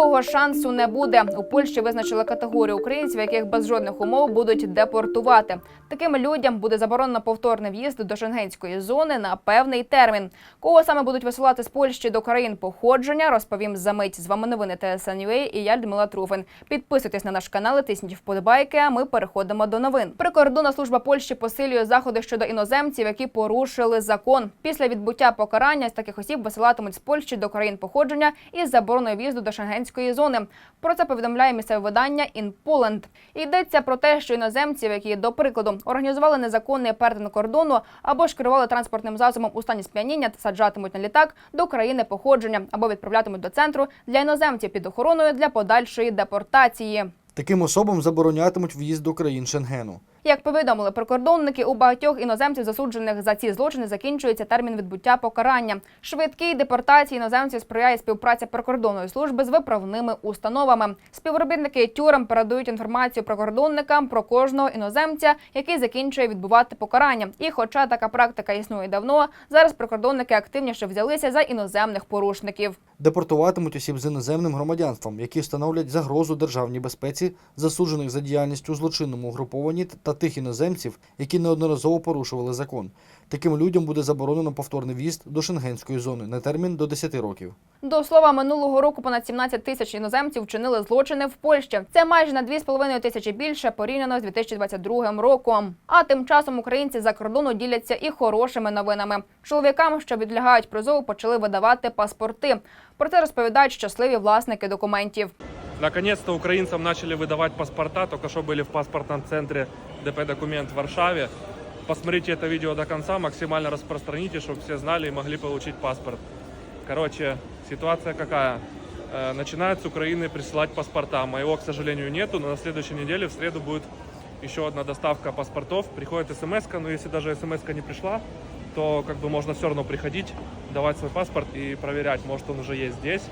Другого шансу не буде. У Польщі визначили категорію українців, яких без жодних умов будуть депортувати. Таким людям буде заборонено повторний в'їзд до шенгенської зони на певний термін. Кого саме будуть висилати з Польщі до країн походження, розповім за мить. З вами новини ТСНЮА і я Людмила Труфин. Підписуйтесь на наш канал, і тисніть вподобайки. А ми переходимо до новин. Прикордонна служба Польщі посилює заходи щодо іноземців, які порушили закон. Після відбуття покарання з таких осіб висилатимуть з Польщі до країн походження із забороною в'їзду до шенгенської зони. Про це повідомляє місцеве видання «In Poland». Йдеться про те, що іноземців, які до прикладу організували незаконний перетин кордону або ж керували транспортним засобом у стані сп'яніння саджатимуть на літак до країни походження або відправлятимуть до центру для іноземців під охороною для подальшої депортації. Таким особам заборонятимуть в'їзд до країн Шенгену. Як повідомили прикордонники, у багатьох іноземців, засуджених за ці злочини, закінчується термін відбуття покарання. Швидкій депортації іноземців сприяє співпраця прикордонної служби з виправними установами. Співробітники тюрем передають інформацію прикордонникам про кожного іноземця, який закінчує відбувати покарання. І, хоча така практика існує давно, зараз прикордонники активніше взялися за іноземних порушників. Депортуватимуть осіб з іноземним громадянством, які становлять загрозу державній безпеці, засуджених за діяльність у злочинному угрупованні та тих іноземців, які неодноразово порушували закон. Таким людям буде заборонено повторний в'їзд до шенгенської зони на термін до 10 років. До слова, минулого року понад 17 тисяч іноземців вчинили злочини в Польщі. Це майже на 2,5 тисячі більше порівняно з 2022 роком. А тим часом українці за кордону діляться і хорошими новинами. Чоловікам, що відлягають призову, почали видавати паспорти. Про це розповідають щасливі власники документів. Наконец-то украинцам начали выдавать паспорта, только что были в паспортном центре ДП «Документ» в Варшаве. Посмотрите это видео до конца, максимально распространите, чтобы все знали и могли получить паспорт. Короче, ситуация какая? Э, Начинают с Украины присылать паспорта. Моего, к сожалению, нету, но на следующей неделе, в среду, будет еще одна доставка паспортов. Приходит смс но если даже смс не пришла, то как бы можно все равно приходить, давать свой паспорт и проверять, может он уже есть здесь.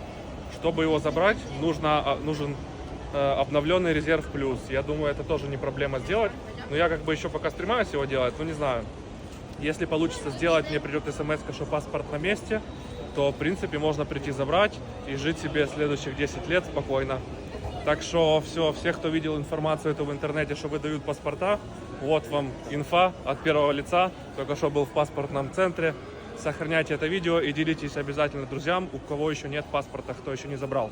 Чтобы его забрать, нужно, а, нужен э, обновленный резерв плюс. Я думаю, это тоже не проблема сделать. Но я как бы еще пока стремаюсь его делать, ну не знаю. Если получится сделать, мне придет смс, что паспорт на месте, то в принципе можно прийти забрать и жить себе следующих 10 лет спокойно. Так что все, все, кто видел информацию эту в интернете, что выдают паспорта, вот вам инфа от первого лица, только что был в паспортном центре. Сохраняйте это видео и делитесь обязательно друзьям, у кого еще нет паспорта, кто еще не забрал.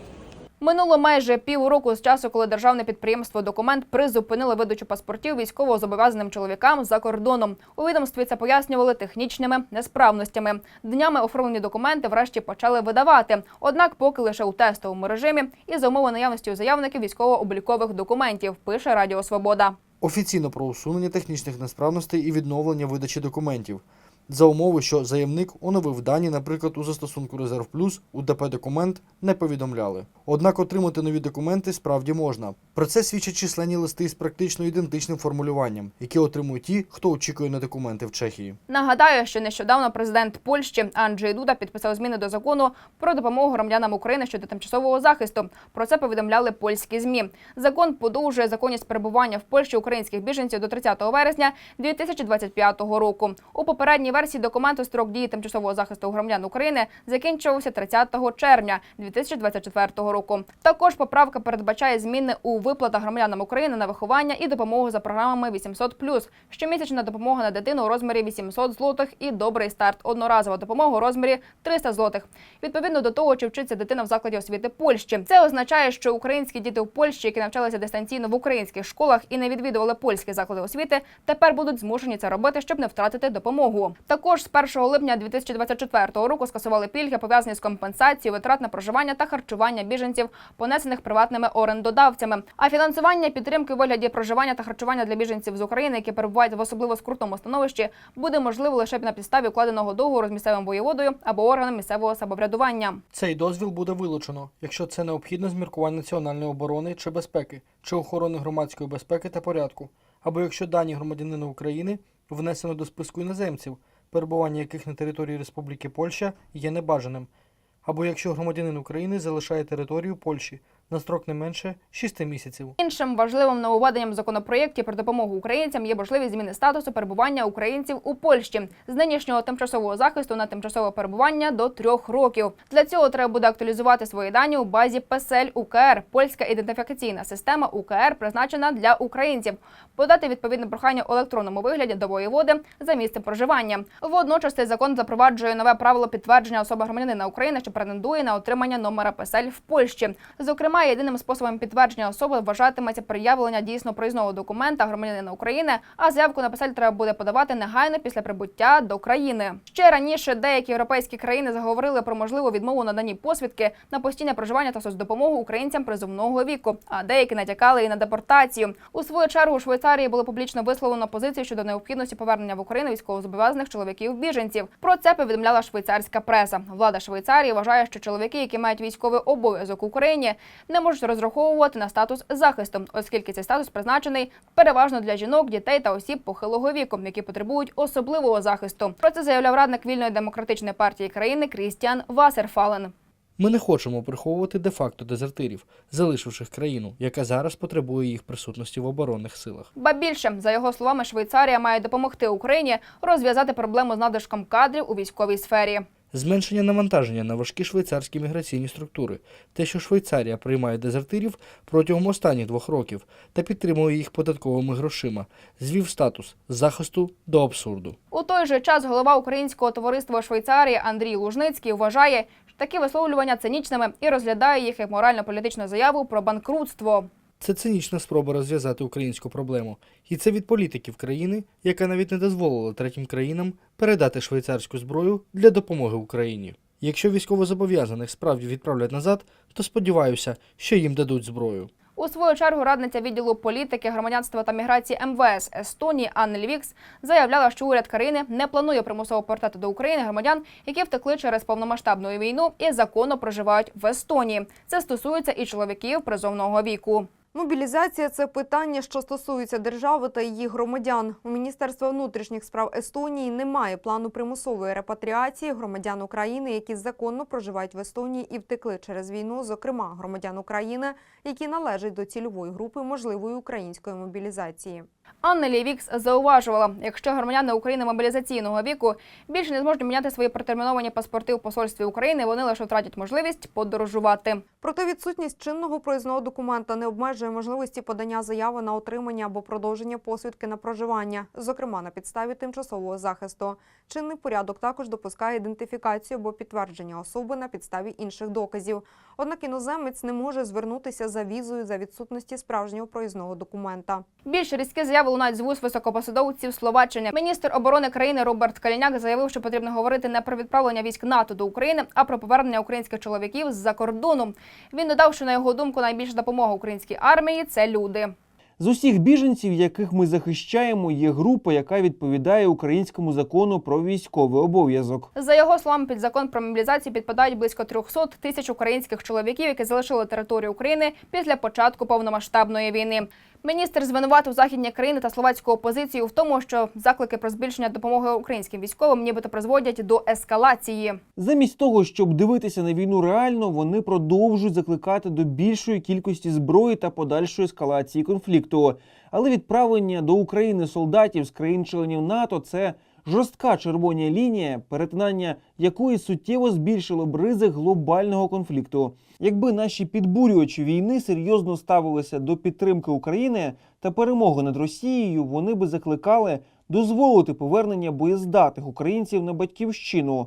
Минуло майже півроку з часу, коли державне підприємство Документ призупинило видачу паспортів військовозобов'язаним чоловікам за кордоном. У відомстві це пояснювали технічними несправностями. Днями оформлені документи врешті почали видавати. Однак, поки лише у тестовому режимі і за умови наявності у заявників військово-облікових документів, пише Радіо Свобода. Офіційно про усунення технічних несправностей і відновлення видачі документів. За умови, що заявник оновив дані, наприклад, у застосунку Резерв Плюс у ДП документ не повідомляли. Однак отримати нові документи справді можна. Про це свідчать численні листи з практично ідентичним формулюванням, які отримують ті, хто очікує на документи в Чехії. Нагадаю, що нещодавно президент Польщі Анджей Дуда підписав зміни до закону про допомогу громадянам України щодо тимчасового захисту. Про це повідомляли польські змі. Закон подовжує законність перебування в Польщі українських біженців до 30 вересня 2025 року. У попередній версії документу строк дії тимчасового захисту громадян України закінчувався 30 червня 2024 року. Також поправка передбачає зміни у виплатах громадянам України на виховання і допомогу за програмами 800+. Щомісячна допомога на дитину у розмірі 800 злотих і добрий старт. Одноразова допомога у розмірі 300 злотих. Відповідно до того, чи вчиться дитина в закладі освіти Польщі. Це означає, що українські діти в Польщі, які навчалися дистанційно в українських школах і не відвідували польські заклади освіти, тепер будуть змушені це робити, щоб не втратити допомогу. Також з 1 липня 2024 року скасували пільги, пов'язані з компенсацією витрат на проживання та харчування біженців, понесених приватними орендодавцями. А фінансування підтримки у вигляді проживання та харчування для біженців з України, які перебувають в особливо скрутному становищі, буде можливо лише на підставі укладеного договору з місцевим воєводою або органом місцевого самоврядування. Цей дозвіл буде вилучено, якщо це необхідно з міркувань національної оборони чи безпеки, чи охорони громадської безпеки та порядку, або якщо дані громадянина України внесено до списку іноземців, перебування яких на території Республіки Польща є небажаним, або якщо громадянин України залишає територію Польщі на строк не менше 6 місяців. Іншим важливим нововведенням в про допомогу українцям є можливість зміни статусу перебування українців у Польщі з нинішнього тимчасового захисту на тимчасове перебування до трьох років. Для цього треба буде актуалізувати свої дані у базі ПЕСЕЛь УКР. Польська ідентифікаційна система УКР призначена для українців. Подати відповідне прохання у електронному вигляді до воєводи за місцем проживання. Водночас цей закон запроваджує нове правило підтвердження особи громадянина України, що претендує на отримання номера ПЕСЕЛь в Польщі. Зокрема, єдиним способом підтвердження особи вважатиметься приявлення дійсно проїзного документа громадянина України, а заявку на ПЕСЕЛь треба буде подавати негайно після прибуття до країни. Ще раніше деякі європейські країни заговорили про можливу відмову наданні посвідки на постійне проживання та соцдопомогу українцям призовного віку, а деякі натякали і на депортацію. У свою чергу у Швейцарії було публічно висловлено позицію щодо необхідності повернення в Україну військовозобов'язаних чоловіків-біженців. Про це повідомляла швейцарська преса. Влада Швейцарії вважає, що чоловіки, які мають військовий обов'язок в Україні, не можуть розраховувати на статус захисту, оскільки цей статус призначений переважно для жінок, дітей та осіб похилого віку, які потребують особливого захисту. Про це заявляв радник вільної демократичної партії країни Крістіан Васерфален. Ми не хочемо приховувати де-факто дезертирів, залишивши країну, яка зараз потребує їх присутності в оборонних силах. Ба більше, за його словами, Швейцарія має допомогти Україні розв'язати проблему з надлишком кадрів у військовій сфері. Зменшення навантаження на важкі швейцарські міграційні структури, те, що Швейцарія приймає дезертирів протягом останніх двох років та підтримує їх податковими грошима, звів статус захисту до абсурду. У той же час голова українського товариства Швейцарії Андрій Лужницький вважає, що такі висловлювання цинічними і розглядає їх як морально-політичну заяву про банкрутство. Це цинічна спроба розв'язати українську проблему, і це від політиків країни, яка навіть не дозволила третім країнам передати швейцарську зброю для допомоги Україні. Якщо військовозобов'язаних справді відправлять назад, то сподіваюся, що їм дадуть зброю. У свою чергу радниця відділу політики, громадянства та міграції МВС Естонії Анна Лівікс заявляла, що уряд країни не планує примусово повертати до України громадян, які втекли через повномасштабну війну і законно проживають в Естонії. Це стосується і чоловіків призовного віку. Мобілізація це питання, що стосується держави та її громадян. У Міністерства внутрішніх справ Естонії немає плану примусової репатріації громадян України, які законно проживають в Естонії і втекли через війну, зокрема громадян України, які належать до цільової групи можливої української мобілізації. Анна Лівікс зауважувала, якщо громадяни України мобілізаційного віку більше не зможуть міняти свої протерміновані паспорти у посольстві України, вони лише втратять можливість подорожувати. Проте відсутність чинного проїзного документа не обмежує можливості подання заяви на отримання або продовження посвідки на проживання, зокрема на підставі тимчасового захисту. Чинний порядок також допускає ідентифікацію або підтвердження особи на підставі інших доказів. Однак іноземець не може звернутися за візою за відсутності справжнього проїзного документа. Більш різкі заяви лунають з вуз високопосадовців Словаччини. Міністр оборони країни Роберт Каліняк заявив, що потрібно говорити не про відправлення військ НАТО до України, а про повернення українських чоловіків з-за кордону. Він додав, що на його думку найбільша допомога українській армії це люди. З усіх біженців, яких ми захищаємо, є група, яка відповідає українському закону про військовий обов'язок. За його словами, під закон про мобілізацію підпадають близько 300 тисяч українських чоловіків, які залишили територію України після початку повномасштабної війни. Міністр звинуватив західні країни та словацьку опозицію в тому, що заклики про збільшення допомоги українським військовим нібито призводять до ескалації. Замість того, щоб дивитися на війну реально, вони продовжують закликати до більшої кількості зброї та подальшої ескалації конфлікту. Але відправлення до України солдатів з країн-членів НАТО це жорстка червона лінія, перетинання якої суттєво збільшило б ризик глобального конфлікту. Якби наші підбурювачі війни серйозно ставилися до підтримки України та перемоги над Росією, вони би закликали дозволити повернення боєздатних українців на батьківщину.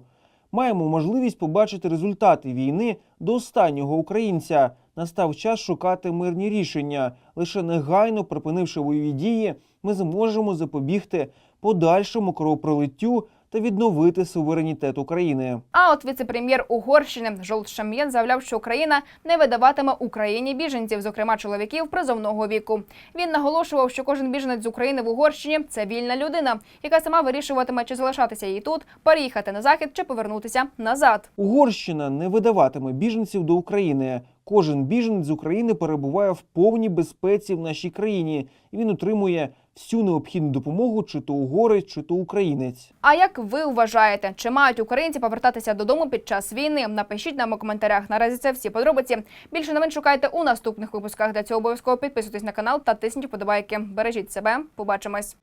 Маємо можливість побачити результати війни до останнього українця. Настав час шукати мирні рішення. Лише негайно припинивши бойові дії, ми зможемо запобігти подальшому кровопролиттю та відновити суверенітет України. А от віце-прем'єр Угорщини Жолт Шам'єн заявляв, що Україна не видаватиме Україні біженців, зокрема чоловіків призовного віку. Він наголошував, що кожен біженець з України в Угорщині це вільна людина, яка сама вирішуватиме, чи залишатися їй тут, переїхати на захід чи повернутися назад. Угорщина не видаватиме біженців до України. Кожен біженець з України перебуває в повній безпеці в нашій країні, і він отримує всю необхідну допомогу, чи то угорець, чи то українець. А як ви вважаєте, чи мають українці повертатися додому під час війни? Напишіть нам у коментарях. Наразі це всі подробиці. Більше новин шукайте у наступних випусках. Для цього обов'язково підписуйтесь на канал та тисніть вподобайки. Бережіть себе. Побачимось.